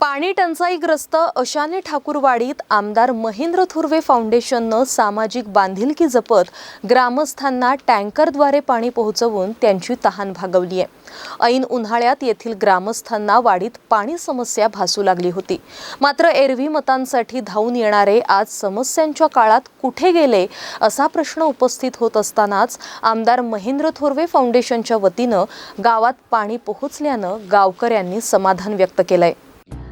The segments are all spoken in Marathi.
पाणी टंचाईग्रस्त अशाने ठाकूरवाडीत आमदार महेंद्र थुर्वे फाउंडेशननं सामाजिक बांधिलकी जपत ग्रामस्थांना टँकरद्वारे पाणी पोहोचवून त्यांची तहान भागवली आहे. ऐन उन्हाळ्यात येथील ग्रामस्थांना वाडीत पाणी समस्या भासू लागली होती. मात्र एरवी मतांसाठी धावून येणारे आज समस्यांच्या काळात कुठे गेले असा प्रश्न उपस्थित होत असतानाच आमदार महेंद्र थोरवे फाउंडेशनच्या वतीनं गावात पाणी पोहोचल्यानं गावकऱ्यांनी समाधान व्यक्त केलंय.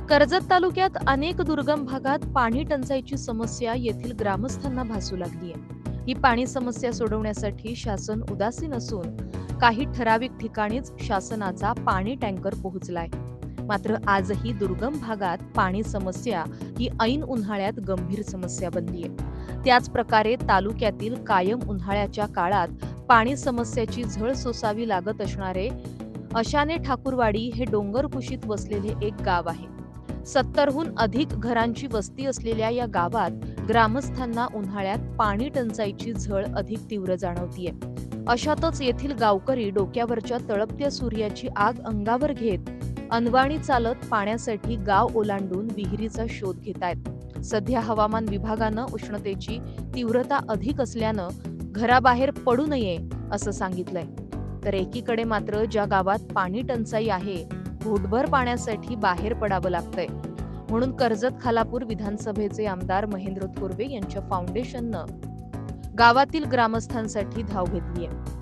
कर्जत तालुक्यात अनेक दुर्गम भागात पाणी टंचाईची समस्या येथील ग्रामस्थांना भासू लागली आहे. ही पाणी समस्या सोडवण्यासाठी शासन उदासीन असून काही ठराविक ठिकाणीच शासनाचा पाणी टँकर पोहोचलाय. मात्र आजही दुर्गम भागात पाणी समस्या ही ऐन उन्हाळ्यात गंभीर समस्या बनली आहे. त्याच प्रकारे तालुक्यातील कायम उन्हाळ्याच्या काळात पाणी समस्याची झळ सोसावी लागत असणारे अशाने ठाकूरवाडी हे डोंगर कुशीत वसलेले एक गाव आहे. सत्तरहून अधिक घरांची वस्ती असलेल्या या गावात ग्रामस्थांना उन्हाळ्यात पाणी टंचाईची झळ अधिक तीव्र जाणवतीये. अशातच येथील गावकरी डोक्यावरच्या तळपत्या सूर्याची आग अंगावर घेत अनवाणी चालत पाण्यासाठी गाव ओलांडून विहिरीचा शोध घेत आहेत सध्या हवामान विभागानं उष्णतेची तीव्रता अधिक असल्यानं घराबाहेर पडू नये असं सांगितलंय. तर एकीकडे मात्र ज्या गावात पाणी टंचाई आहे घोटभर पाण्यासाठी बाहेर पडावं लागतंय. म्हणून कर्जत खालापूर विधानसभेचे आमदार महेंद्र थोरवे यांच्या फाउंडेशननं गावातील ग्रामस्थांसाठी धाव घेतली आहे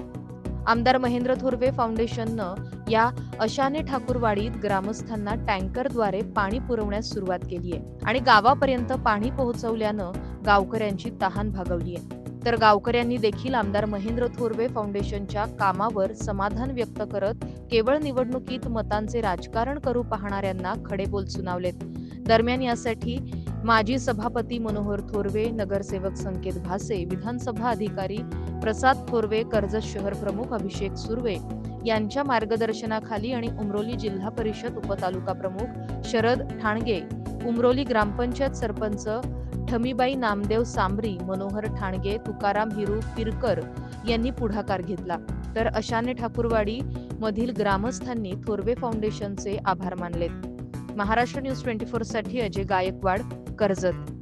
आमदार महेंद्र थोरवे फाउंडेशननं या अशाने ठाकूरवाडीत ग्रामस्थांना टँकरद्वारे पाणी पुरवण्यास सुरुवात केली आहे आणि गावापर्यंत पाणी पोहोचवल्यानं गावकऱ्यांची तहान भागवली आहे तर गावकऱ्यांनी देखील आमदार महेंद्र थोरवे फाउंडेशनच्या कामावर समाधान व्यक्त करत केवळ निवडणुकीत मतांचे राजकारण करू पाहणाऱ्यांना खडेबोल सुनावलेत. दरम्यान यासाठी माजी सभापती मनोहर थोरवे नगरसेवक संकेत भासे विधानसभा अधिकारी प्रसाद थोरवे कर्जत शहर प्रमुख अभिषेक सुर्वे यांच्या मार्गदर्शनाखाली आणि उमरोली जिल्हा परिषद उपतालुका प्रमुख शरद ठाणगे उमरोली ग्रामपंचायत सरपंच ठमीबाई नामदेव सांबरी मनोहर ठाणगे तुकाराम हिरू पिरकर यांनी पुढाकार घेतला. तर अशाने ठाकूरवाडी मधील ग्रामस्थांनी थोरवे फाउंडेशनचे आभार मानलेत. महाराष्ट्र न्यूज ट्वेंटी फोरसाठी अजय गायकवाड कर्जत.